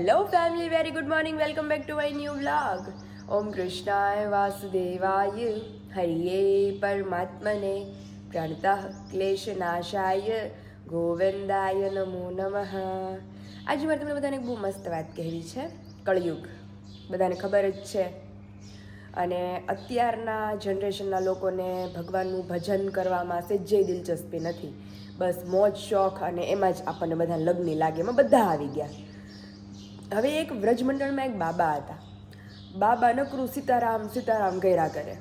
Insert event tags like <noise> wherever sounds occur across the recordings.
Hello family very good morning welcome back to my new blog ઓમ કૃષ્ણાય વાસુદેવાય હરિયે પરમાત્મને પ્રણતઃ ક્લેશનાશાય ગોવિંદાય નમો નમઃ આજે મારે તમને બધાને બહુ મસ્ત વાત કહેવી છે. કળયુગ. બધાને ખબર જ છે. અને અત્યારના જનરેશનના લોકોને ભગવાનનું ભજન કરવામાં સેજ્જે દિલચસ્પી નથી. બસ મોજ, શોખ અને એમાં જ આપણને બધા લગ્ન લાગે એમાં બધા આવી ગયા. હવે એક વ્રજમંડળમાં એક બાબા હતા. બાબા કૃ સીતારામ સીતારામ કર્યા કરે.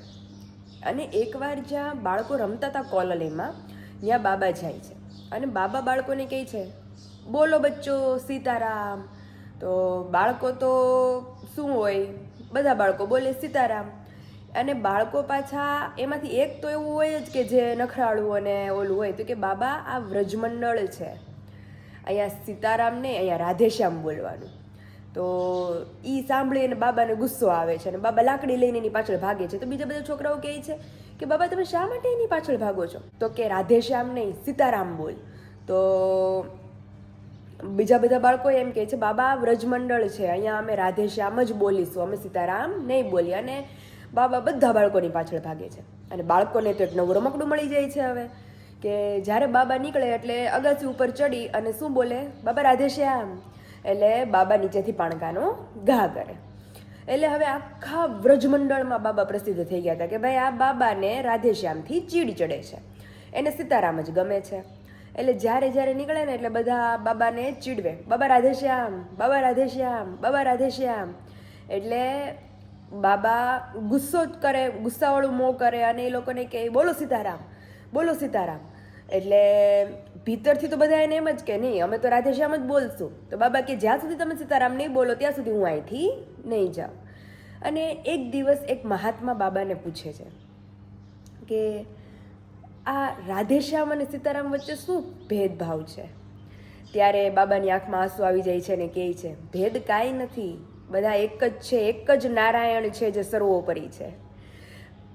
અને એકવાર જ્યાં બાળકો રમતા હતા કોલલેમાં, ત્યાં બાબા જાય છે. અને બાબા બાળકોને કહે છે, બોલો બચ્ચો સીતારામ. તો બાળકો તો શું હોય? બધા બાળકો બોલે, સીતારામ. અને બાળકો પાછા એમાંથી એક તો એવું હોય જ કે જે નખરાળું અને ઓલું હોય, તો કે બાબા આ વ્રજમંડળ છે. અહીંયા સીતારામ ને અહીંયા રાધેશ્યામ બોલવાનું. તો એ સાંભળી અને બાબાને ગુસ્સો આવે છે અને બાબા લાકડી લઈને એની પાછળ ભાગે છે. તો બીજા બધા છોકરાઓ કહે છે કે, બાબા, તમે શા માટે એની પાછળ ભાગો છો? તો કે, રાધેશ્યામ નહીં, સીતારામ બોલ. તો બીજા બધા બાળકો એમ કહે છે, બાબા, વ્રજમંડળ છે, અહીંયા અમે રાધેશ્યામ જ બોલીશું, અમે સીતારામ નહીં બોલીએ અને બાબા બધા બાળકોની પાછળ ભાગે છે. અને બાળકોને તો એક નવું રમકડું મળી જાય છે હવે, કે જ્યારે બાબા નીકળે એટલે અગાસી ઉપર ચડી અને શું બોલે? બાબા, રાધેશ્યામ એટલે બાબા નીચેથી પાણકાનો ઘા કરે. એટલે હવે આખા વ્રજમંડળમાં બાબા પ્રસિદ્ધ થઈ ગયા હતા કે ભાઈ આ બાબાને રાધેશ્યામથી ચીડ ચડે છે. એને સીતારામ જ ગમે છે. એટલે જ્યારે જ્યારે નીકળે ને એટલે બધા બાબાને ચીડવે. બાબા રાધેશ્યામ બાબા રાધેશ્યામ બાબા રાધેશ્યામ. એટલે બાબા ગુસ્સો જ કરે, ગુસ્સાવાળું મોં કરે અને એ લોકોને કહે બોલો સીતારામ બોલો સીતારામ. એટલે ભીતરથી તો બધા એને એમ જ કે, નહીં, અમે તો રાધેશ્યામ જ બોલશું. તો બાબા કે, જ્યાં સુધી તમે સીતારામ નહીં બોલો, ત્યાં સુધી હું અહીંથી નહીં જાઉં. અને એક દિવસ એક મહાત્મા બાબાને પૂછે છે કે, આ રાધેશ્યામ અને સીતારામ વચ્ચે શું ભેદભાવ છે? ત્યારે બાબાની આંખમાં આંસુ આવી જાય છે અને કહે છે, ભેદ કાંઈ નથી. બધા એક જ છે, એક જ નારાયણ છે જે સર્વોપરી છે.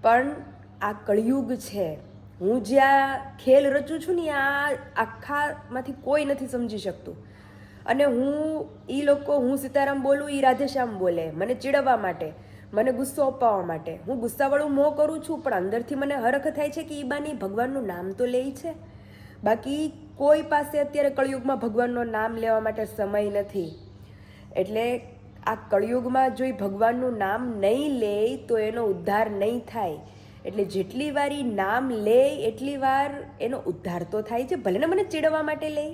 પણ આ કળિયુગ છે. હું જ્યાં ખેલ રચું છું ને આ આખામાંથી કોઈ નથી સમજી શકતું. અને હું એ લોકો, હું સીતારામ બોલું એ રાધેશ્યામ બોલે મને ચીડવવા માટે, મને ગુસ્સો અપાવવા માટે. હું ગુસ્સાવાળું મોં કરું છું, પણ અંદરથી મને હરખ થાય છે કે એ બાની ભગવાનનું નામ તો લે છે. બાકી કોઈ પાસે અત્યારે કળિયુગમાં ભગવાનનું નામ લેવા માટે સમય નથી. એટલે આ કળિયુગમાં જો એ ભગવાનનું નામ નહીં લે, તો એનો ઉદ્ધાર નહીં થાય. એટલે જેટલી વાર એ નામ લે, એટલી વાર એનો ઉદ્ધાર તો થાય છે ભલે ને મને ચીડવા માટે લે.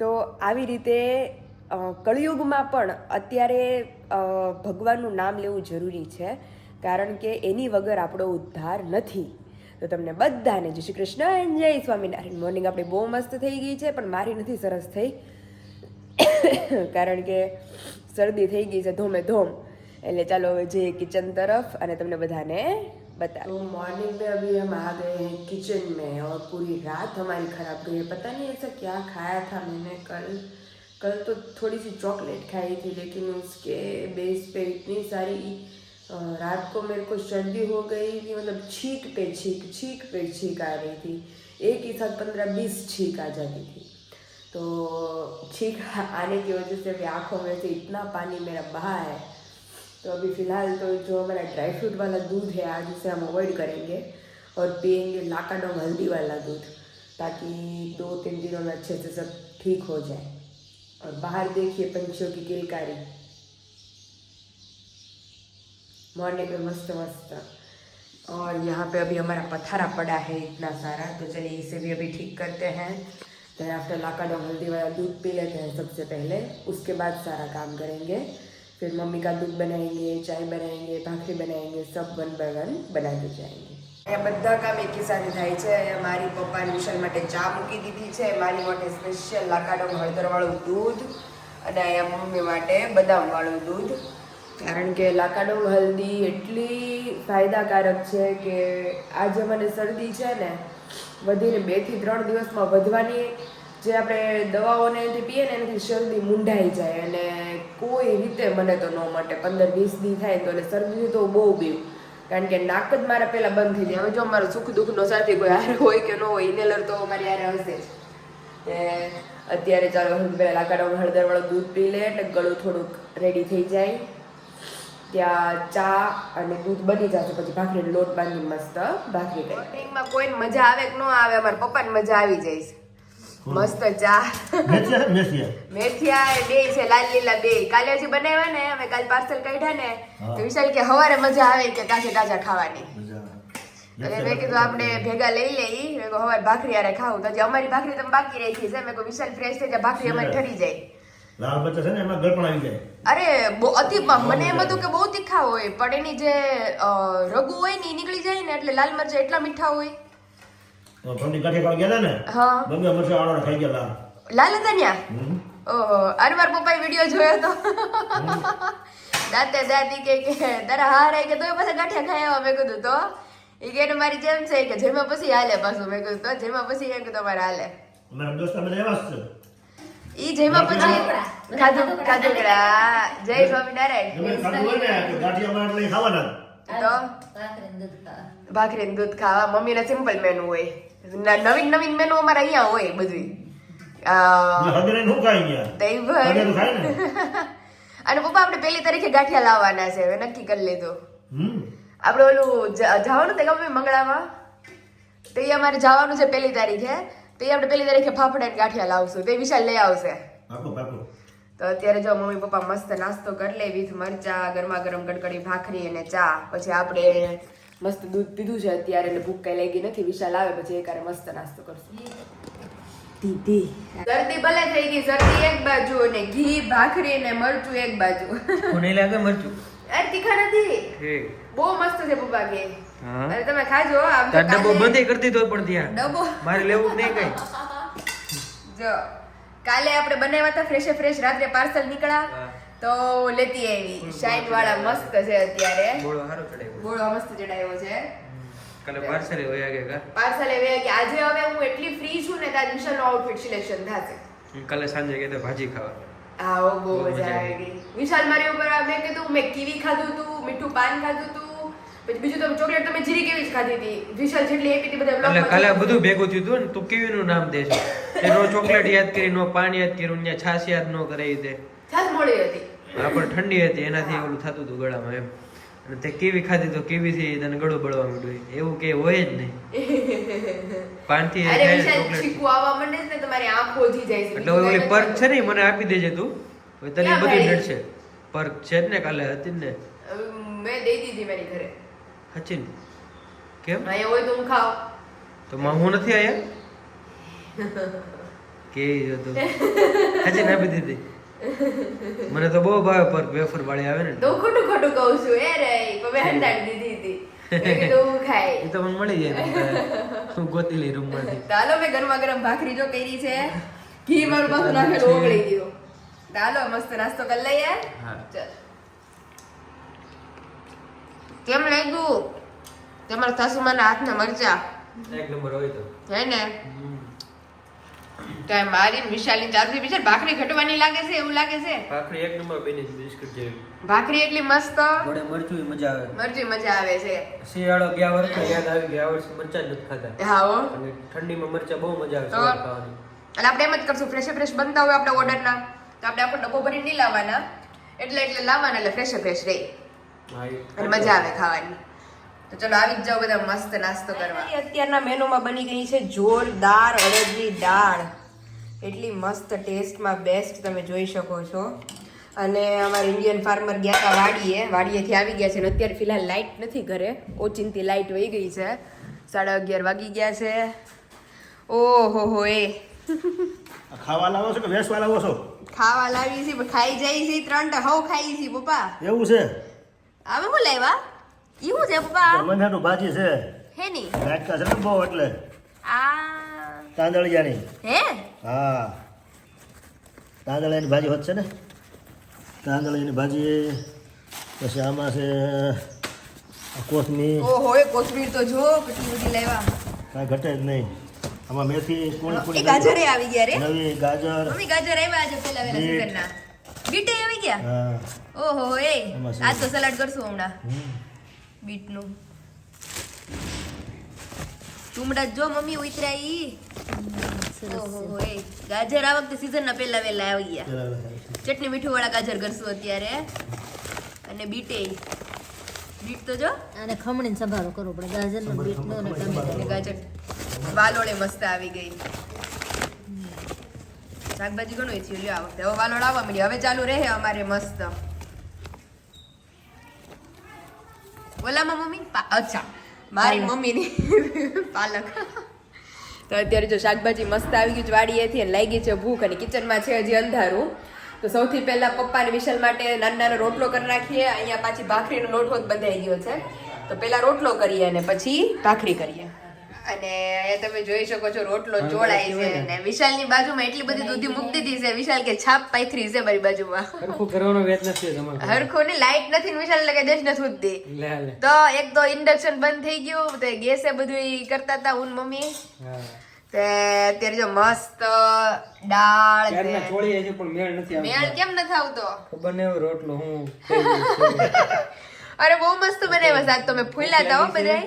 તો આવી રીતે કળિયુગમાં પણ અત્યારે ભગવાનનું નામ લેવું જરૂરી છે, કારણ કે એની વગર આપણો ઉદ્ધાર નથી. તો તમને બધાને જય શ્રી કૃષ્ણ એન્ડ જય સ્વામિનારાયણ. મોર્નિંગ આપણી બહુ મસ્ત થઈ ગઈ છે, પણ મારી નથી સરસ થઈ. કારણ કે શરદી થઈ ગઈ છે ધોમે ધોમ. એટલે ચાલો હવે જઈએ કિચન તરફ અને તમને બધાને बता। तो मॉर्निंग में अभी हम आ गए हैं किचन में और पूरी रात हमारी खराब गई है। पता नहीं ऐसा क्या खाया था मैंने कल। कल तो थोड़ी सी चॉकलेट खाई थी, लेकिन उसके बेस पे इतनी सारी रात को मेरे को सर्दी हो गई थी मतलब छींक पे छींक छींक पे छींक आ रही थी। एक ही साथ पंद्रह बीस छींक आ जाती थी। तो छींक <laughs> आने की वजह से भी आँखों में से इतना पानी मेरा बहा है तो अभी फ़िलहाल तो जो हमारा ड्राई फ्रूट वाला दूध है, आज उसे हम अवॉइड करेंगे और पियेंगे लाकाडोंग हल्दी वाला दूध ताकि दो तीन दिनों में अच्छे से सब ठीक हो जाए। और बाहर देखिए पंछियों की किलकारी। मॉर्निंग में मस्त मस्त और यहाँ पे अभी हमारा पथारा पड़ा है इतना सारा तो चलिए इसे भी अभी ठीक करते हैं। देन आफ्टर लाकाडोंग हल्दी वाला दूध पी लेते हैं सबसे पहले, उसके बाद सारा काम करेंगे। फिर मम्मी का दूध बनाएंगे चाय बनाएंगे भाखरी बनाएंगे सब वन बाय वन बनाते जाएंगे અહીંયા બધા કામ એકી સાથે થાય છે અહીંયા મારી પપ્પાની વિશાલ માટે ચા મૂકી દીધી છે મારી માટે સ્પેશિયલ લાકાડોંગ હળદરવાળું દૂધ અને અહીંયા મમ્મી માટે બદામવાળું દૂધ કારણ કે લાકાડોંગ હલ્દી એટલી ફાયદાકારક છે કે આજે મને શરદી છે ને વધીને બેથી ત્રણ દિવસમાં વધવાની જે આપણે દવાઓને એનાથી પીએ ને એનાથી શરદી મૂંઢાઈ જાય અને કોઈ રીતે મને તો ન મટે. પંદર, વીસ દી થાય તો એટલે શરદી તો બહુ બીવું કારણ કે નાક જ મારા પહેલાં બંધ થઈ જાય. હવે જો મારો સુખ દુઃખનો સાથી કોઈ હારે હોય કે ન હોય, ઇનેલર તો મારી હારે હશે જ. અત્યારે ચાલો પહેલાં લાકડાનું હળદરવાળું દૂધ પી લે એટલે ગળું થોડુંક રેડી થઈ જાય. ત્યાં ચા અને દૂધ બની જશે, પછી ભાખરી લોટ બાંધી મસ્ત ભાખરી કરી. કોઈને મજા આવે કે ન આવે, અમારા પપ્પાને મજા આવી જાય છે. મસ્ત ચા. મેથિયા મેથિયા. મેથિયા બે છે લાલ લીલા બે. કાલે હજી બનાવ્યા ને અમે કાલ પાર્સલ કાઢ્યા ને તો વિશાલ કે હવારે મજા આવે કે તાજા તાજા ખાવાની. અને મેં કીધું આપણે ભેગા લઈ લઈ મેં કહું હવારે ભાખરી આરે ખાવું. તો અમારી ભાખરી તમે બાકી રાખી છે મેં કહું વિશાલ ફ્રેશ થઈ જાય ભાખરી અમારી ઠરી જાય. લાલ મરચા છે ને એમાં ગળપણ આવી જાય. અરે બહુ અતિ મને એમ હતું કે બહુ તીખા હોય પણ એની જે રગુ હોય ને નીકળી જાય ને એટલે લાલ મરચાં એટલા મીઠા હોય. ઠંડી કાઠી પર ગયા ને? હા. બંને મરચા આડોડા ખાઈ ગયા લાલ. લાલ હતા ન્યા. ઓહો પપ્પાએ વીડિયો જોયો તો. દાતે દાદી કે કે તારા હાર કે તોય પાછા ગાંઠિયા ખાઈ આવો. મેં કીધું તો? એ કે મારી જેમ છે. કે જેમાં પછી હાલે પાછું. મેં કીધું તો જેમાં પછી એમ કે તમારે હાલે. અમારા દોસ્તા બધા એવા છે. ઈ જેમાં પછી ખાધુકડા જય સ્વામિનારાયણ. એટલે ખાવાના. તો? ભાખરી ને દૂધ ખાવા મમ્મીને સિમ્પલ મેનુ હોય. નવીન નવીન મેનુ અમારે અહીંયા હોય બધું. <laughs> અને પપ્પા આપણે પેલી તારીખે ગાંઠિયા લાવવાના છે હવે નક્કી કરી લીધું. આપણે ઓલું જવાનું તે ગમે મંગળામાં? તે અમારે જવાનું છે પહેલી તારીખે. તે આપણે પહેલી તારીખે ફાફડા ગાંઠિયા લાવશું. તે વિશાલ લઈ આવશે. તો અત્યારે જો મમ્મી પપ્પા મસ્ત નાસ્તો કરી લે વિથ મરચા ગરમા ગરમ કડકડી ભાખરી અને ચા. પછી આપણે મસ્ત દૂધ પીધું છે અત્યારે એટલે ભૂખ કઈ લાગી નથી. વિશાલ આવે પછી એકારે મસ્ત નાસ્તો કરશું. દીદી. શરદી ભલે થઈ ગઈ શરદી એક બાજુ અને ઘી ભાખરી ને મરચું એક બાજુ. કોને લાગે મરચું? અરે તીખા નથી. બહુ મસ્ત છે પપ્પા કે અરે તમે ખાજો આમ તો ડબ્બો બંધ કરી દીધો પણ ત્યાં ડબ્બો. મારે લેવું નહીં કઈ. જો કાલે આપણે બનાવ્યા હતા ફ્રેશે ફ્રેશ રાત્રે પાર્સલ નીકળ્યા. તો લેતી આવી. શાઇન વાળા મસ્ત છે અત્યારે. બોળો સારો ચડાવ્યો ગોળો મસ્ત ચડાવ્યો છે. કાલે પાર્સલે વયા કે કા? પાર્સલ એવે કે આજે હવે હું એટલી ફ્રી છું ને ત્યાં વિશાલનું આઉટફિટ સિલેક્શન થાશે. કાલે સાંજે કહેતા ભાજી ખાવા. ઓ બહુ મજા આવી. ગઈ. વિશાલ મારી ઉપર મેં કીધું મેં કીવી ખાધું તું મીઠું પાન ખાધું તું. પછી બીજું તમે ચોકલેટ તમે જીરી કેવી જ ખાધી હતી. વિશાલ જેટલી આપી હતી બધા એટલે કાલે બધું ભેગું થયું હતું ને તું કેવી નું નામ દે છે તે ચોકલેટ યાદ કરી નો પાણી યાદ કર્યું ને છાશ યાદ નો કરાવી દે. છાશ મોડી હતી. આપણે ઠંડી હતી એનાથી ઓલું થતું હતું ગળામાં એમ. અને તે કીવી ખાધી તો કેવી થી તને ગળું બળવા માંડ્યું એવું કે હોય જ નહીં. <laughs> પાનથી અરે વિશાલ છીકુ આવવા માંડે ને તમારી આંખ ઓજી જાય છે એટલે ઓલી પર્ક છે ને મને આપી દેજે તું. હવે તને બધું નડશે પર્ક છે જ ને કાલે હતી ને. મેં દઈ દીધી મારી ઘરે. હચીન કેમ? અહીંયા હોય તો હું ખાવ તો માં હું નથી આયા? કે હતું હચીન આપી દીધી? મને તો બહુ ભાવે પર વેફર વાળી આવે ને. તો ખોટું ખોટું કહું છું એ રે હવે હંડાડી દીધી હતી. કીધું ખાઈ. એ તો મને મળી જાય હું ગોતી લઈ રૂમમાંથી ચાલો મેં ગરમા ગરમ ભાખરી જો કરી છે. ઘી મારું પાછું નાખેલું ઓગળી ગયું. ચાલો મસ્ત નાસ્તો કરી લઈએ. ચાલ. કેમ લાગ્યું? તમારા સાસુમાના હાથના મરચા? એક નંબર હોય તો. હે ને? કાંઈ મારી ને વિશાલની ચારથી બિચાર ભાખરી ઘટવાની લાગે છે એવું લાગે છે? ભાખરી એક નંબર બની છે બિસ્કિટ જેવી. ભાખરી એટલી મસ્ત? વડે મરચું મજા આવે. મરચી મજા આવે છે. શિયાળો ગયા વર્ષે યાદ આવી ગયા વર્ષે મરચા નથી ખાતા હા હો. અને ઠંડીમાં મરચા બહુ મજા આવે છે ખાવાની. અને આપણે એમ જ કરશું ફ્રેશ ફ્રેશ બનતા હોય આપણે ઓર્ડરના તો આપણે આપણો ડબ્બો ભરીને નહીં લાવવાના. એટલે એટલે લાવવાના એટલે ફ્રેશ ફ્રેશ રહે. અને મજા આવે ખાવાની. તો ચલો આવી જ જાઓ બધા મસ્ત નાસ્તો કરવા. અત્યારના મેનુમાં બની ગઈ છે જોરદાર અડદની દાળ. એટલી મસ્ત ટેસ્ટમાં બેસ્ટ તમે જોઈ શકો છો. અને અમારા ઇન્ડિયન ફાર્મર ગયા હતા વાડીએ. વાડીએથી આવી ગયા છે અને અત્યારે ફિલહાલ લાઇટ નથી ઘરે. ઓચિંતી લાઇટ વહી ગઈ છે. સાડા અગિયાર વાગી ગયા છે. ઓહો હો એ. ખાવા લાવો છો કે વેસવા લાવો છો? ખાવા લાવી છે પણ ખાઈ જાય છે ત્રણ હવ ખાઈ છે પપ્પા. એવું છે? હવે હું લાવ્યા? ઈ શું છે પપ્પા? મંધાનું ભાજી છે. હે ની. નાટકા છે બહુ એટલે. આ તાંદળિયાની. હે? હા. તાંદળાની ભાજી હોત છે ને? તાંદળાની ભાજી પછી આમાં છે કોથમીર. ઓહો એ કોથમીર તો જો કેટલી બધી લેવા કાંઈ ઘટે જ નહીં. આમાં મેથી કોણી કોણી ગાજરે આવી ગયા રે. નવી ગાજર. મમ્મી ગાજર આવ્યા આજે પેલા વેલા બીટ. બીટે આવી ગયા? હા. ઓહો એ. આજ તો સલાડ કરશું હમણાં. બીટ બીટનું તુમડા જો મમ્મી ઉતરા ઈ. ઓહો એ ગાજર આ વખતે સીઝન ના પહેલા વહેલા આવી ગયા. ચટણી મીઠું વાળા ગાજર કરશું અત્યારે અને બીટે બીટ તો જો. અને ખમણીને સંભાળો કરવો પડે. ગાજર નો બીટ નો અને ગાજર. વાલોળે મસ્ત આવી ગઈ. શાકભાજી ઘણું થયું લ્યો આ વખતે. હવે વાલોળ આવવા મળી હવે ચાલુ રહે અમારે મસ્ત. ઓલામાં મમ્મી? અચ્છા. મારી મમ્મીની <laughs> પાલક. તો અત્યારે જો શાકભાજી મસ્ત આવી ગયું વાડીએથી અને લાગી છે ભૂખ અને કિચનમાં છે હજી અંધારું. તો સૌથી પહેલાં પપ્પાને વિશાલ માટે નાનો નાનો રોટલો કરી નાખીએ. અહીંયા પાછી ભાખરીનો લોટો જ બંધાઈ ગયો છે. તો પહેલાં રોટલો કરીએ અને પછી ભાખરી કરીએ. અને તમે જોઈ શકો છો રોટલો જોડાય છે અને વિશાલની બાજુમાં એટલી બધી દૂધી મૂકી દીધી છે વિશાલ કે છાપ પાથરી છે મારી બાજુમાં. હરખું કરવાનો વેત નથી તમારે. હરખું ને લાઈટ નથી ને વિશાલ લગે દેશ નથી લે તો એક તો ઇન્ડક્શન બંધ થઈ ગયું તો ગેસે બધું કરતા હતા હું મમ્મી. તે અત્યારે જો મસ્ત દાળ છે ચોળી છે પણ મેળ નથી આવતો. મેળ કેમ નથી આવતો? ખબર નહીં રોટલો હું. <laughs> અરે બહુ મસ્ત બનાવ્યા સાત તમે ફૂલ્યા હતા હો બધાય.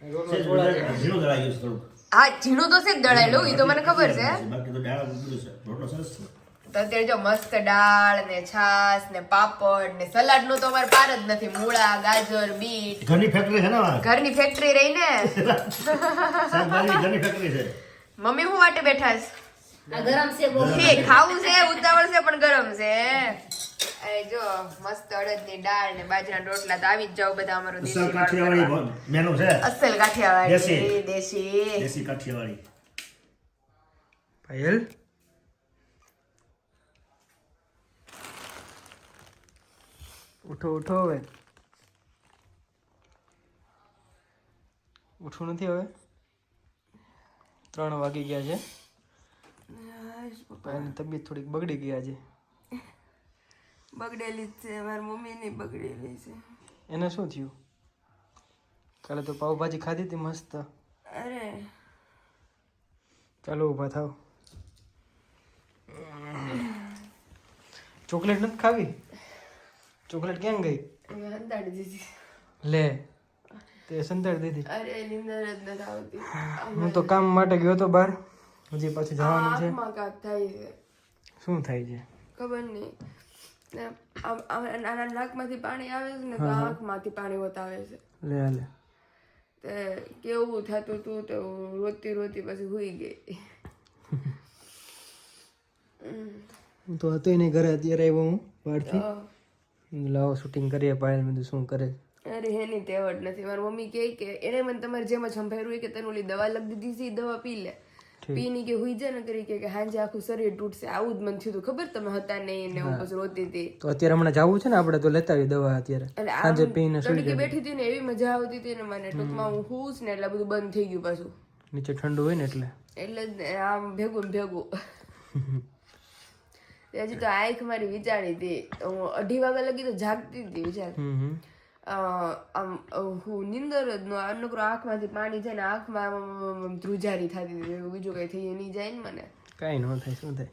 ઝીણું દળાઈ ગયું છે થોડુંક. હા ઝીણું તો છે જ દળાયેલું એ તો મને ખબર છે. બાકી તો ડાળા બધું છે રોટલો સરસ છે. તો અત્યારે જો મસ્ત દાળ ને છાસ ને પાપડ ને સલાડનું તો અમારે પાર જ નથી. મૂળા ગાજર બીટ. ઘરની ફેક્ટરી છે ને ઘરની ફેક્ટરી રહી ને. <laughs> ઘરની ફેક્ટરી છે. મમ્મી હું વાટે બેઠા છે? ગરમ છે બહુ છે ખાવું છે ઉતાવળ છે પણ ગરમ છે. એ જો મસ્ત અડદની દાળ ને બાજરાના રોટલા તો આવી જ જાવ બધા અમારો અસલ દેશી કાઠિયાવાડી મેનુ છે? અસલ કાઠિયાવાડી. દેશી. દેશી. દેશી કાઠિયાવાડી. પાયલ? ઉઠો ઉઠો હવે. ઉઠવું નથી હવે? ત્રણ વાગી ગયા છે. પાયલની તબિયત થોડીક બગડી ગઈ આજે. બગડેલી જ છે મારી મમ્મી ની બગડેલી છે. એને શું થયું? કાલે તો પાવભાજી ખાધી હતી મસ્ત. અરે. ચાલો ઊભા થાવ ચોકલેટ નથી ખાવી? ચોકલેટ ક્યાં ગઈ? સંતાડી દીધી. લે તે સંતાડી દીધી. અરે નિંદર જ નથી આવતી. હું તો કામ માટે ગયો તો બહાર. હજી પાછું જવાનું છે? આંખમાં કાંક થાય છે? શું થાય છે? ખબર નહીં. આના નાકમાંથી પાણી આવે છે ને તો આંખમાંથી પાણી વતાવે છે. લે લે. તે કેવું થતું હતું તો રોતી રોતી પછી હુઈ ગઈ. તો હતો નહીં ઘરે અત્યારે આવ્યો હું બહારથી. લાવો શૂટિંગ કરીએ પાયલ બધું શું કરે અરે એની તેવડ નથી. મારી મમ્મી કહે કે એને મને તમારે જેમ જ સંભાળ્યું હોય કે તને ઓલી દવા લખી દીધી છે દવા પી લે. પીની કે હુઈ જાય ને કરી કે હાંજે આખું શરીર તૂટશે. આવું જ મને થયું હતું ખબર તમે હતા નહીં ને હું. પછી રોતી હતી. તો અત્યારે હમણાં જવું છે ને આપણે તો લેતા આવી દવા અત્યારે. સાંજે પીને સુઈ જાય બેઠી હતી ને એવી મજા આવતી હતી ને મને. ટૂંકમાં હું હુંસ ને એટલે બધું બંધ થઈ ગયું પાછું. નીચે ઠંડુ હોય ને એટલે. એટલે જ આમ ભેગું ભેગું. <laughs> હજી તો આંખ મારી વિચારી હતી. હું અઢી વાગ્યા લગી તો જાગતી હતી વિચાર. આમ હું નીંદર જ નો અનકરો આંખમાંથી પાણી છે ને આંખમાં ધ્રુજારી થતી હતી બીજું કઈ થઈ નહીં જાય ને મને. કાંઈ ન થાય શું થાય?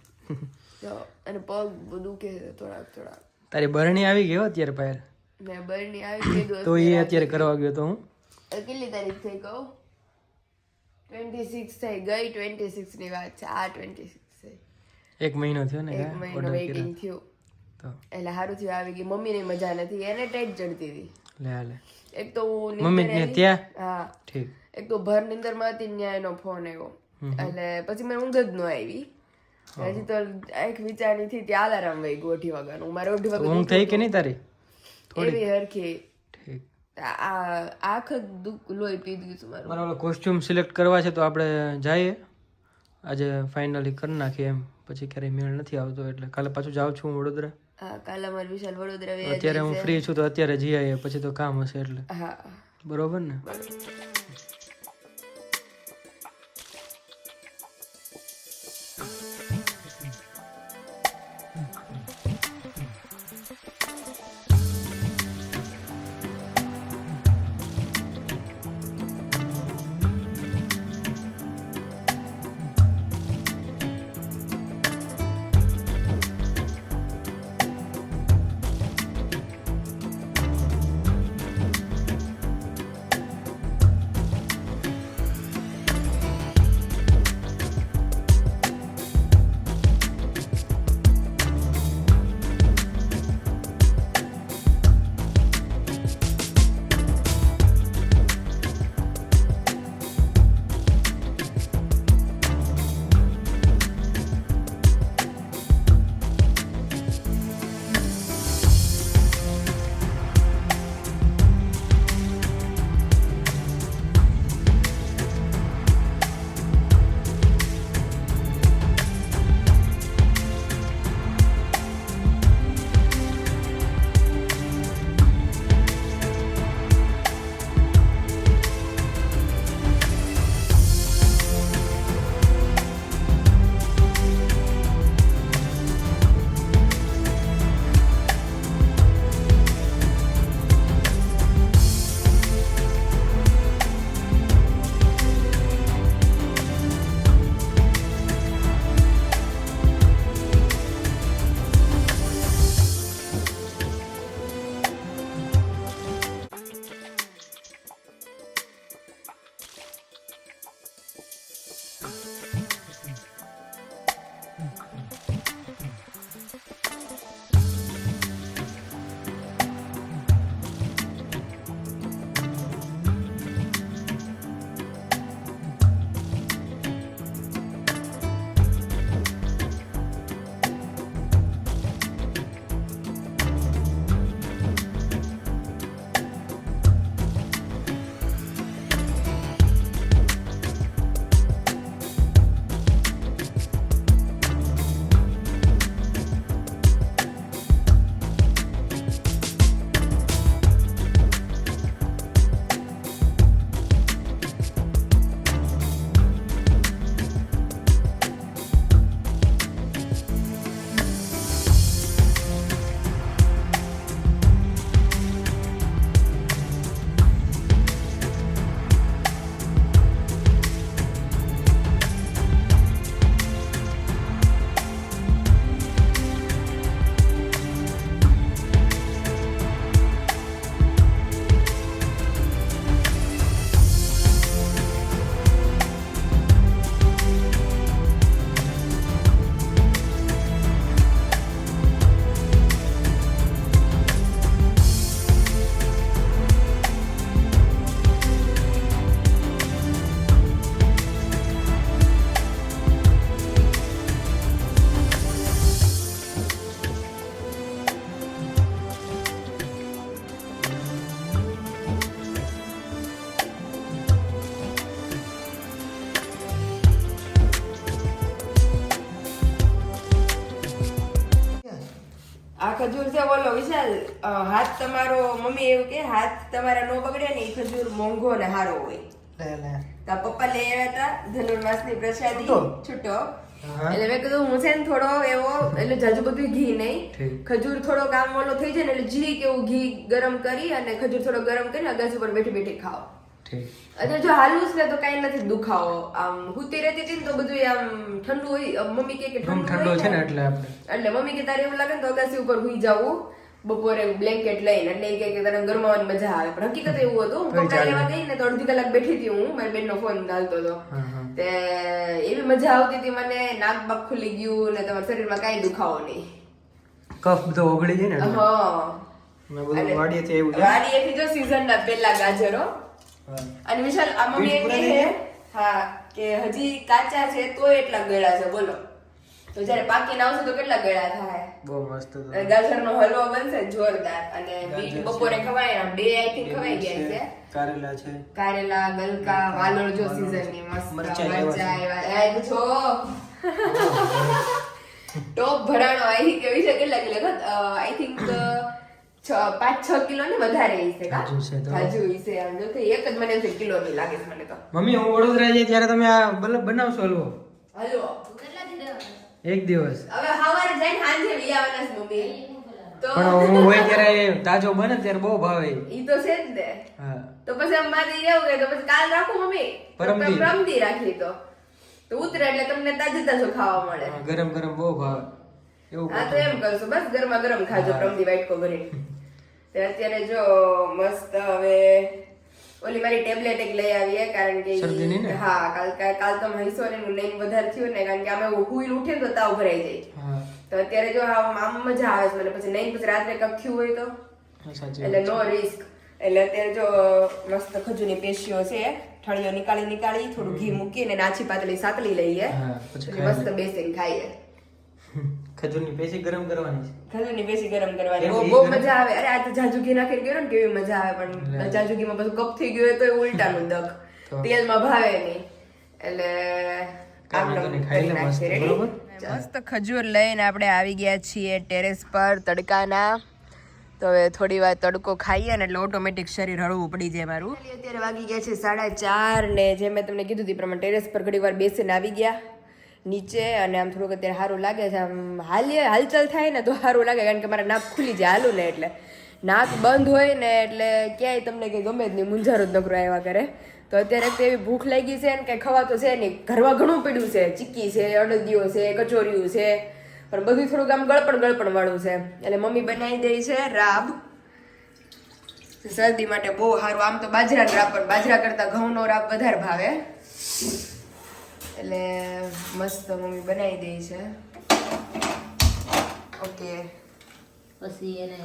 તો અને પગ બધું છે થોડાક થોડાક. તારી બરણી આવી ગયો અત્યારે પાયલ? મેં બરણી આવી કીધું તો એ અત્યારે કરવા ગયો તો હું? કેટલી તારીખ થઈ કહું? ટ્વેન્ટી સિક્સ થઈ ગઈ ટ્વેન્ટી સિક્સની વાત છે આ ટ્વેન્ટી સિક્સ થઈ. એક મહિનો થયો ને એક મહિનો વેઇટિંગ થયું. એટલે સારું થયું આવી ગઈ. મમ્મીને મજા નથી. એને ટાઈટ ચડતી હતી. લે લે. એક તો હું મમ્મી ને ત્યાં હા. ઠીક. એક તો ભર નિંદરમાં હતી ને ત્યાં એનો ફોન આવ્યો. એટલે પછી મને ઊંઘ જ ન આવી. હજી તો એક વિચારની થી ત્યાં અલાર્મ વહી ગયું અઢી હું મારે અઢી વાગે ઊંઘ થઈ કે નહીં તારી? એવી હરખી. આંખ દુઃખ લોહી પી ગયું છે મારું. મારા કોસ્ટ્યુમ સિલેક્ટ કરવા છે તો આપણે જઈએ. આજે ફાઇનલી કરી નાખીએ એમ. પછી ક્યારેય મેળ નથી આવતો એટલે કાલે પાછું જાઉં છું હું વડોદરા. હા કાલે અમારે વિશાલ વડોદરા અત્યારે હું ફ્રી છું તો અત્યારે જઈ આવીએ પછી તો કામ હશે એટલે. હા. બરોબર ને? એવું કે હાથ તમારા નો બગડે ને એ ખજૂર મોંઘો ને હારો હોય. તો પપ્પા લઈ આવ્યા હતા ધનુર્માસની પ્રસાદી છૂટો? એટલે મેં કીધું હું છે ને થોડો એવો એટલે જાજુ બધું ઘી નહીં. ખજૂર થોડો કામ ઓલો થઈ જાય ને એટલે જીરીક એવું ઘી ગરમ કરી અને ખજૂર થોડો ગરમ કરી અગાસી ઉપર બેઠી બેઠી ખાઓ. અને જો હાલવું છે તો કઈ નથી દુખાવો. આમ હુતી રહેતી હતી ને તો બધું આમ ઠંડુ હોય મમ્મી કે ઠંડુ છે ને એટલે એટલે મમ્મી કે તારે એવું લાગે ને તો અગાસી ઉપર હુઈ જવું. બપોરે બ્લેન્કેટ લઈને એટલે કે કે તને ગરમાવાની મજા આવે. પણ હકીકત એવું હતું. હું કપડાં લેવા ગઈ ને તો અડધી કલાક બેઠી હતી હું મારી બેનનો ફોન ચાલતો હતો. તે એવી મજા આવતી હતી મને નાક બાક ખુલી ગયું ને તમારા શરીરમાં કાંઈ દુખાવો નહીં. કફ બધો ઓગળી જાય ને. હા. વાડીએથી એવું. વાડીએથી જો સીઝનના પહેલા ગાજરો. અને વિશાલ આ મમ્મી એમ કહે હા કે હજી કાચા છે તો એટલા ગળા છે બોલો. તો જ્યારે પાકીને આવશે તો કેટલા ગળા થાય? બહુ મસ્ત ગાજરનો હલવો બનશે જોરદાર. અને બીટ બપોરે છે. ખવાય આમ બે આઈ થિંક ખવાઈ ગયા છે. કારેલા છે. કારેલા ગલકા વાલોળ જો સીઝનની મસ્ત મરચા આવ્યા છે. એ જો. ટોપ ભરાણો. આઈ કેવી છે કેટલા કિલો? આઈ થિંક પાંચ છ કિલો ને વધારે હશે કાજુ છે હશે આમ જો એક જ મને છે કિલો ની લાગે છે મને તો. મમ્મી હું વડોદરા જઈએ ત્યારે તમે આ બનાવશો હલવો? હલવો. એક દિવસ. હવે સવારે જઈને સાંજે લઈ આવવાના છે મમ્મી. તો પણ હું હોય ત્યારે તાજો બને ત્યારે બહુ ભાવે. ઈ તો છે જ ને. હા. તો પછી આમ મારી એવું કે તો પછી કાલ રાખું મમ્મી. પરમદી. પરમદી રાખી તો. તો ઉતરે એટલે તમને તાજો તાજો ખાવા મળે. ગરમ ગરમ બહુ ભાવે. એવું હા તો એમ કરશું. બસ ગરમા ગરમ ખાજો પરમદી વાઇટકો ભરી <laughs> અત્યારે જો મસ્ત હવે ઓલી મારી ટેબ્લેટ એક લઈ આવીએ કારણ કે ને? હા કાલ કાલ- તો હૈસો ને એનું લઈને વધારે થયું ને કારણ કે અમે હુઈ ઉઠે તો તાવ ભરાઈ જાય. તો અત્યારે જો આમ આમ મજા આવે છે મને પછી નહીં પછી રાત્રે કપ થયું હોય તો. એટલે નો રિસ્ક એટલે અત્યારે જો મસ્ત ખજૂની પેશીઓ છે ઠળીઓ નીકાળી નીકાળી થોડું ઘી મૂકીને નાચી પાતળી સાતલી લઈએ. મસ્ત બેસીને ખાઈએ. ખજૂરની પેશી ગરમ કરવાની છે. ખજૂરની પેશી ગરમ કરવાની. બહુ બહુ મજા આવે. અરે આ તો જાજુગી નાખી ગયો ને કેવી મજા આવે. પણ જાજુગીમાં જાજુ બધું કપ થઈ ગયું હોય તો એ ઉલટાનું દક. તો? તેલમાં ભાવે નહીં. એટલે મસ્ત, ખજૂર લઈને આપણે આવી ગયા છીએ ટેરેસ પર તડકાના. તો હવે થોડી વાર તડકો ખાઈએ ને એટલે ઓટોમેટિક શરીર હળવું પડી જાય મારું. અત્યારે વાગી ગયા છે સાડા ચાર ને જે મેં તમને કીધું હતી પ્રમાણે ટેરેસ પર ઘડી વાર બેસીને આવી ગયા. નીચે અને આમ થોડુંક અત્યારે સારું લાગે છે. આમ હાલીએ, હાલચાલ થાય ને તો સારું લાગે, કારણ કે મારા નાક ખુલી જાય હાલું ને એટલે. નાક બંધ હોય ને એટલે ક્યાંય તમને કંઈ ગમે જ નહીં. મુંજારો જ નકરો આવ્યા કરે. તો અત્યારે તો એવી ભૂખ લાગી છે ને, કંઈ ખવા તો છે નહીં. ઘરમાં ઘણું પડ્યું છે. ચીક્કી છે અડદીઓ છે, કચોરીયું છે. પણ બધું થોડુંક આમ ગળપણ ગળપણ વાળું છે. એટલે મમ્મી બનાવી દે છે રાબ. શરદી માટે બહુ સારું આમ તો બાજરાનો રાબ પણ. બાજરા કરતાં ઘઉંનો રાબ વધારે ભાવે. એટલે મસ્ત મમ્મી બનાવી દે છે. ઓકે. પછી એને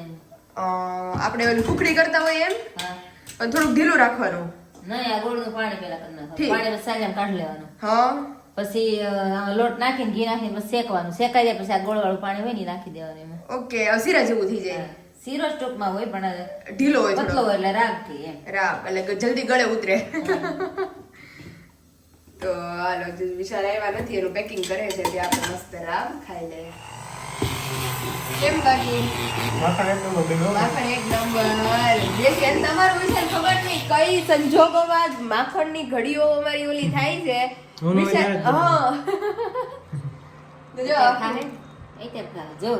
આપણે ઓલી ફૂકડી કરતા હોય એમ? હા. પણ થોડુંક ઢીલું રાખવાનું. નહીં આ ગોળનું પાણી પેલા કરી નાખવાનું. પાણી પછી સાંજે કાઢી લેવાનું. હા. પછી લોટ નાખીને ઘી નાખીને પછી શેકવાનું. શેકાઈ જાય પછી આ ગોળ વાળું પાણી હોય ને નાખી દેવાનું એમાં. ઓકે અસીરા જેવું થઈ જાય. શીરો સ્ટોકમાં હોય પણ ઢીલો હોય પતલો હોય એટલે રાખતી એમ. રાગ એટલે જલ્દી ગળે ઉતરે. તો હાલો વિશાલ આવ્યા નથી એનું પેકિંગ કરે છે તે આપણે મસ્ત રામ ખાઈ લે કેમ બાકી? માખણ એક નંબર દેશી અને તમારું વિશાલ ખબર નહીં કઈ સંજોગોમાં માખણની ઘડીઓ અમારી ઓલી થાય છે? વિશાલ હા. જો. જો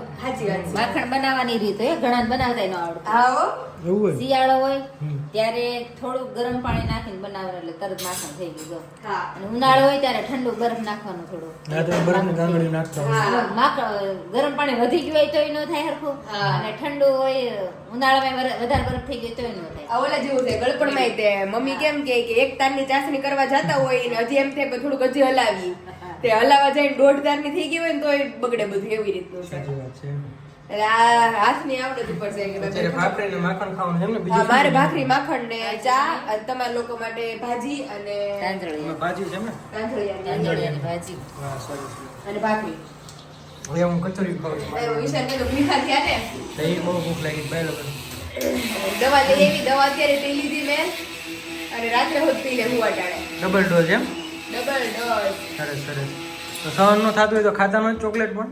માખણ બનાવવાની રીત હોય ઘણા બનાવતા ન આવડતું. આવો. એવું હોય? શિયાળો હોય ત્યારે થોડુંક ગરમ પાણી નાખીને બનાવવાનું એટલે તરત માખણ થઈ ગયું અને ઉનાળો હોય ત્યારે ઠંડુ બરફ નાખવાનું થોડું. માખણ ગરમ પાણી વધી ગયું હોય તોય ન થાય હરખું. અને ઠંડુ હોય ઉનાળામાં વધારે બરફ થઈ ગયો તોય ન થાય. ઓલા જેવું છે ગળપણમાં તે મમ્મી કેમ કે એક એક તારની ચાસણી કરવા જતા હોય ને હજી એમ થાય થોડું થોડુંક હજી હલાવી તે હલાવા જઈને દોઢ તારની થઈ ગઈ હોય ને એ બગડે બધું એવી રીતનું છે. સાચી વાત માખણ ખાવાનું છે એમ ને મારે ભાખરી માખણ ને ચા અને તમારા લોકો માટે ભાજી અને ભાજી છે એમ ને રાંધણિયાની તાંદળિયાની ભાજી. વાહ સરસ છે. અને ભાખરી. હવે હું કચોરી ખાઉં છું. વિશાલ ને તો થયા ને? એ બહુ ભૂખ લાગી ભાઈ લોકો. દવા લઈ એવી દવા અત્યારે પી લીધી મેં. અને રાત્રે હોત પી લે હું અટાણે ડબલ ડોઝ એમ? Double dose. સરસ સરસ. તો સહન નો થતું હોય તો ખાતા નો ચોકલેટ પણ?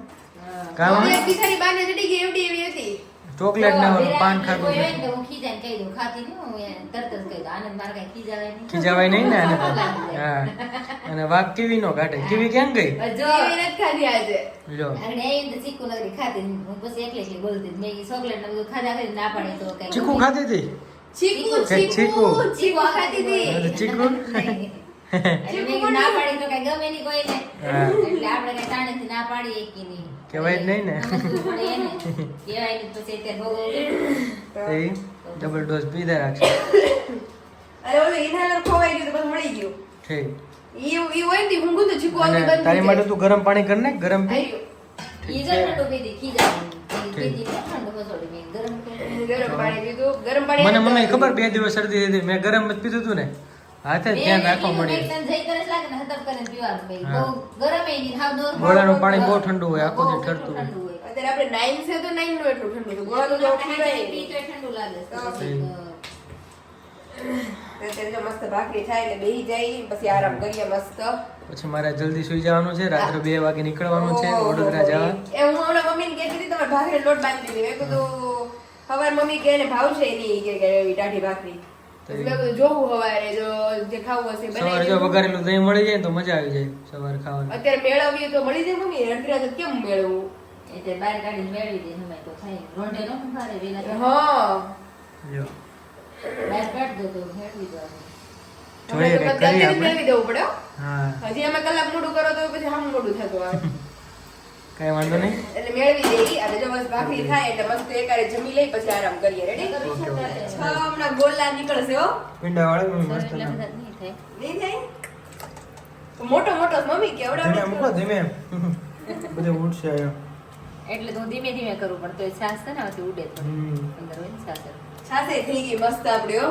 કામ બિચારી બાને ચડી ગઈ એવડી એવી હતી. ચોકલેટ ના પાન ખાતું હોય તો હું કહી દઉં. ખાતી નહીં હું તરત જ કહી દઉં. આનંદ મારે કઈ ખીજાવે નહીં. ખીજાવાય નહીં ને આને હા. અને વાઘ કીવી નો કાઢે કીવી ગઈ? જો. ખાધી આજે? જો. અને એ તો ચીકુ ખાતી હું પછી એકલી એકલી બોલતી મેં ચોકલેટ ને બધું ખાધા કરી ના પાડી તો કઈ ચીકુ ખાતી હતી? ચીકુ ચીકુ. ચીકુ? ચીકુ. ખાતી હતી. ચીકુ? એટલે મેં કીધું ના પાડી તો કઈ ગમે નહીં કોઈને. એટલે આપણે કઈ તાણેથી ના પાડી એકી નહીં કહેવાય નહીં ને. સમજવું પડે એને. કહેવાય નહીં પછી અત્યારે ભોગવવું ડબલ ડોઝ પીધા રાખશે. અરે ઓલું ઇન્હેલર ખોવાઈ ગયું તો મળી ગયું. ઠીક. ઈ ઈ હોય ને ઊંઘું તો અને બંધ તારી માટે તું ગરમ પાણી કર ને ગરમ પી. આયુ. ઈ જો ઠંડુ પીધી ખીજાય. પીધી ને ઠંડુ ખસોડી મેં ગરમ કર્યું. ગરમ પાણી પીધું ગરમ પાણી મને મને ખબર બે દિવસ શરદી હતી મેં ગરમ જ પીધું હતું ને. હાથે ધ્યાન રાખવા મળી. ગોળાનું પાણી બહુ ઠંડુ હોય, આખો દી ઠરતું હોય. અત્યારે આપણે નાઈન છે તો નાઈનનું એટલું ઠંડુ ગોળાનું ઠંડુ લાગે છે. મસ્ત ભાખરી થાય એટલે બેહી જાય પછી આરામ કરીએ મસ્ત. પછી મારે જલ્દી સુઈ જવાનું છે રાત્રે બે વાગે નીકળવાનું છે વડોદરા જવા. એ હું હમણાં મમ્મીને કહેતી હતી તમારે ભાખરી લોટ બાંધી દીધી. મેં કીધું સવાર મમ્મી કે એને ભાવશે નહીં કે કે ટાઢી ભાખરી. જોવું સવારે જો જે ખાવું હશે સવારે જો વઘારેલું દહીં મળી જાય તો મજા આવી જાય સવારે ખાવાની. અત્યારે મેળવીએ તો મળી જાય મમ્મી અડધી રાતે કેમ મેળવું? એટલે બહાર કાઢીને મેળવી દે તો થાય રોંઢે નો સંભાળે વેલા હા. જો. બહાર કાઢ દો તો મેળવી દેવાનું. જોઈએ અત્યારે જ આપણે. મેળવી દેવું પડે હો. હા. હજી અમે કલાક મોડું કરો તો પછી હામ મોડું થતું આવે. <laughs> કઈ વાંધો નહીં. એટલે મેળવી દેવી અને જો બસ ભાખરી થાય એટલે મસ્ત એકારે જમી લઈ પછી આરામ કરીએ. રેડી હમણાં ગોલા નીકળશે હો. પીંડા વાળા મસ્ત નહીં થાય. નહીં થાય? મોટો મોટો મમ્મી કેવડા ધીમે મૂકો ધીમે. બધે ઉડશે. એટલે તો ધીમે ધીમે કરું પણ તો શ્વાસ છે ને આથી ઉડે. અંદર હોય ને શ્વાસ. છાસે થઈ ગઈ મસ્ત આપડે હો.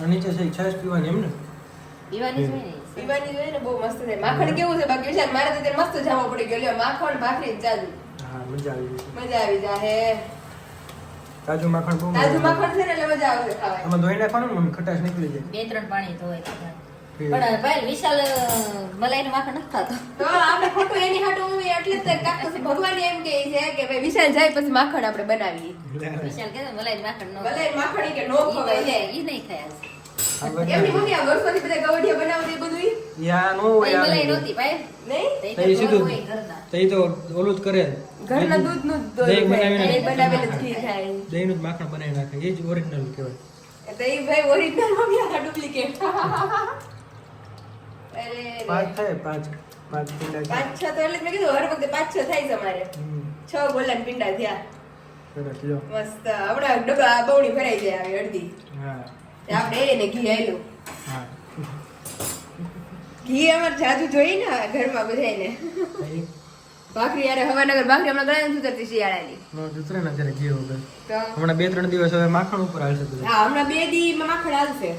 આ નીચે છે છાશ પીવાની એમ ને પીવાની છે ને. પીવાની જોઈએ ને બહુ મસ્ત થાય. માખણ કેવું છે બાકી? વિશાલ મારે તો ત્યારે મસ્ત જવા પડી ગયો. લ્યો માખણ ભાખરી જ હા મજા આવી મજા આવી જાહે. કાજુ માખણ બહુ તાજુ માખણ છે ને એટલે મજા આવશે ખાવાની. આમાં ધોઈ નાખવાનું ને ખટાશ નીકળી જાય. બે ત્રણ પાણી ધોવાય તો થાય. ઠીક. પણ ભાઈ વિશાલ મલાઈનું માખણ નથી ખાતો. તો આપણે ખોટું એની હાટું હું એટલે જ ભગવાન એમ કહે છે કે ભાઈ વિશાલ જાય પછી માખણ આપણે બનાવીએ. વિશાલ કે મલાઈ માખણ ન ભલે માખણ કે નો ખવાય. ઈ નહીં ખાય. એમની મમ્મી આ વર્ષોથી બધા ગવડિયા બનાવતી બધું યા નો હોય આ નહોતી ભાઈ. નહીં? તઈ તઈ તો સીધું તઈ તો ઓલું જ કરે. ઘરના દૂધનું જ દહીં બનાવીને- દહીં જ ઘી થાય દહીંનું જ માખણ બનાવી નાખે. એ જ ઓરિજિનલ કહેવાય. તો ભાઈ ઓરિજિનલ મમ્મી આ ડુપ્લિકેટ અરે પાંચ થાય પાંચ. પાંચ પીંડા પાંચ છ તો એટલે મેં કીધું હર વખતે પાંચ છ થાય છે અમારે. છ ગોલ્ડન પિંડા થયા. મસ્ત. હમણાં ડબ્બા બવડી ભરાઈ જાય આવી અડધી. હા. આપણે એને ઘી આયલું. ઘી અમારે જાજુ જોઈ ને ઘરમાં બધાને ભાખરી યારે હવાનગર ભાખરી હમણાં ઘણા નથી શિયાળાની. નો ના ઘરે જીવ વગર. હમણાં બે ત્રણ દિવસ હવે માખણ ઉપર હાલશે હા હમણાં બે દી માખણ હાલશે.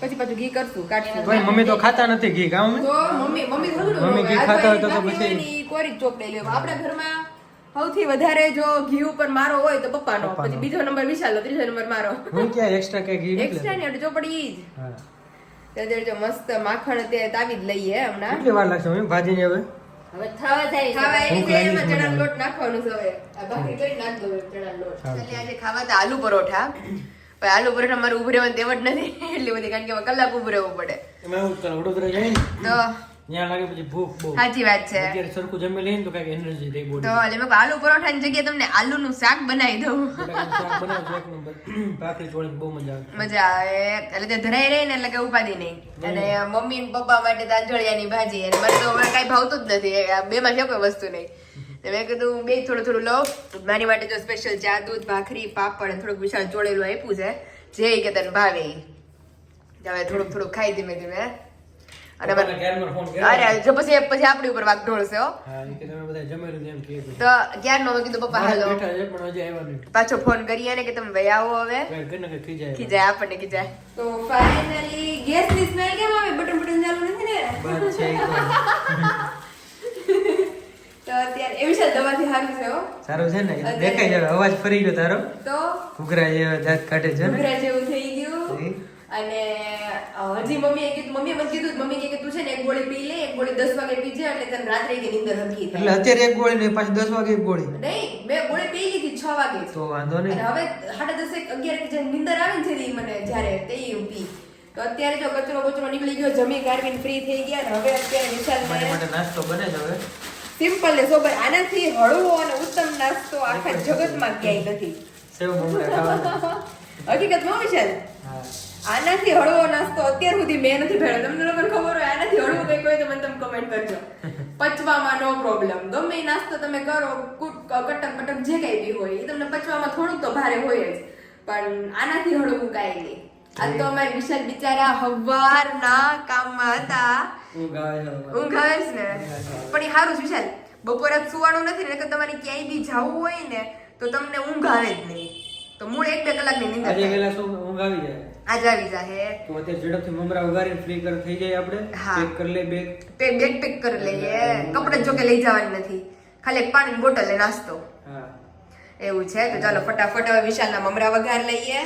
પછી પાછું ઘી કરશું કાઢશું. ભાઈ મમ્મી તો ખાતા નથી ઘી કામ મમ્મી? મમ્મી મમ્મી ઘી ખાતા હોય તો તો પછી- પછી કોરી જ ચોપડી લેવા આપણા ઘરમાં સૌથી વધારે જો ઘી ઉપર મારો હોય તો પપ્પાનો. પછી બીજો નંબર વિશાલનો ત્રીજો નંબર મારો. હું ક્યાં એક્સ્ટ્રા કે ઘી એક્સ્ટ્રા ને ચોપડી ઈ જ. તે જો મસ્ત માખણ તે તાવી જ લઈએ હમણાં. કેટલી વાર લાગશે? મમ્મી ભાજીને હવે? હવે થવા જાય ખાવા એની જે એમાં ચણાનો લોટ નાખવાનો છે હવે. આ ભાખરી કરી નાખ દો ચણાનો લોટ. એટલે આજે ખાવા તો આલુ પરોઠા. પણ આલુ પરોઠા મારું ઉભું રહેવાની તેવડ નથી. <laughs> એટલી બધી કારણ કે કલાક ઉભરેવું રહેવું પડે. એમાં એવું વડોદરા જાય તો ત્યાં લાગે પછી ભૂખ બહુ. સાચી વાત છે. અત્યારે સરખું જમી લઈને તો કંઈક એનર્જી થઈ તો એટલે મેં આલુ પરોઠાની જગ્યાએ તમને આલુનું શાક બનાવી દઉં. શાક બનાવ એક નંબર. ભાખરી ચોળી બહુ મજા આવે. મજા આવે. એટલે તે ધરાઈ રહી ને એટલે કે ઉપાધિ નહીં. અને મમ્મી ને પપ્પા માટે તાંજળિયાની ભાજી. અને મને તો હવે કાંઈ ભાવતું જ નથી. આ બેમાં છે કોઈ વસ્તુ નહીં. મેં કીધું બે થોડું થોડું લો મારી માટે જો સ્પેશિયલ ચા દૂધ ભાખરી પાપડ અને થોડુંક વિશાળ ચોળેલું આપ્યું છે. જે કે તને ભાવે. હવે થોડુંક થોડુંક ખાઈ ધીમે ધીમે. અને અરે જો પછી પછી આપણી ઉપર વાગ ઢોળશે હો. તો ક્યાર નો કીધું પપ્પા હાલો. બેઠા છે પણ હજી આવ્યા નહીં પાછો ફોન કરીએ ને કે તમે ભાઈ આવો હવે. ખીજાય આપણને ખીજાય. તો ફાઇનલી ગેસની સ્મેલ કેમ આવે? બટન બટન ચાલુ નથી ને? બસ છે <laughs> તો. અત્યારે એવી છે દવાથી સારું છે હો. સારું છે ને? દેખાય છે અવાજ ફરી ગયો તારો. તો? ઘૂઘરા જેવા દાંત કાઢે છે ઘૂઘરા જેવું થઈ ગયું? અને હજી મમ્મીએ કીધું મમ્મીએ મને કીધું મમ્મી કે તું છે ને એક ગોળી પી લે એક ગોળી દસ વાગે પીજે એટલે તને રાત્રે કે નીંદર હરખી એટલે અત્યારે એક ગોળી નહીં પાછી દસ વાગે એક ગોળી. નહીં મેં ગોળી પી લીધી છ વાગે. તો વાંધો અને નહીં હવે સાડા દસેક અગિયાર જે નીંદર આવે ને છે મને જ્યારે તે પી. તો અત્યારે જો કચરો કચરો નીકળી ગયો જમી કારવીને ફ્રી થઈ ગયા અને હવે અત્યારે વિશાલ માટે નાસ્તો બને છે હવે. સિમ્પલ ને સોબર આનાથી હળવો અને ઉત્તમ નાસ્તો આખા જગતમાં ક્યાંય નથી. સેવ મમરા ખાવાના. હકીકતમાં વિશાલ? હા. આનાથી હળવો નાસ્તો અત્યાર સુધી મેં નથી ભેળો તમને લોકોને ખબર હોય આનાથી હળવું કંઈક હોય તો મને તમે કમેન્ટ કરજો. પચવામાં નો પ્રોબ્લેમ ગમે એ નાસ્તો તમે કરો કટક કટક જે કઈ બી હોય એ તમને પચવામાં થોડુંક તો ભારે હોય જ. પણ આનાથી હળવું કાંઈ નહીં. આ તો અમારે વિશાલ બિચારા હવારના કામમાં હતા. ઊંઘ આવે છે ને? પણ એ સારું છે વિશાલ. બપોરે સુવાનું નથી ને તમારે ક્યાંય બી જવું હોય ને તો તમને ઊંઘ આવે જ નહીં. તો મૂળ એક બે કલાકની નીંદર ઊંઘ આવી જાય. આજ આવી જાહે. તો અત્યારે ઝડપથી મમરા ઉગાડીને ફ્રી કર થઈ જાય આપણે. હા. કરી લે બેગ પે બેગ પેક કરી લઈએ. કપડાં જો કે લઈ જવાની નથી. ખાલી પાણીની બોટલ ને નાસ્તો. હા. એવું છે? તો ચાલો ફટાફટ હવે વિશાલના મમરા વઘાર લઈએ.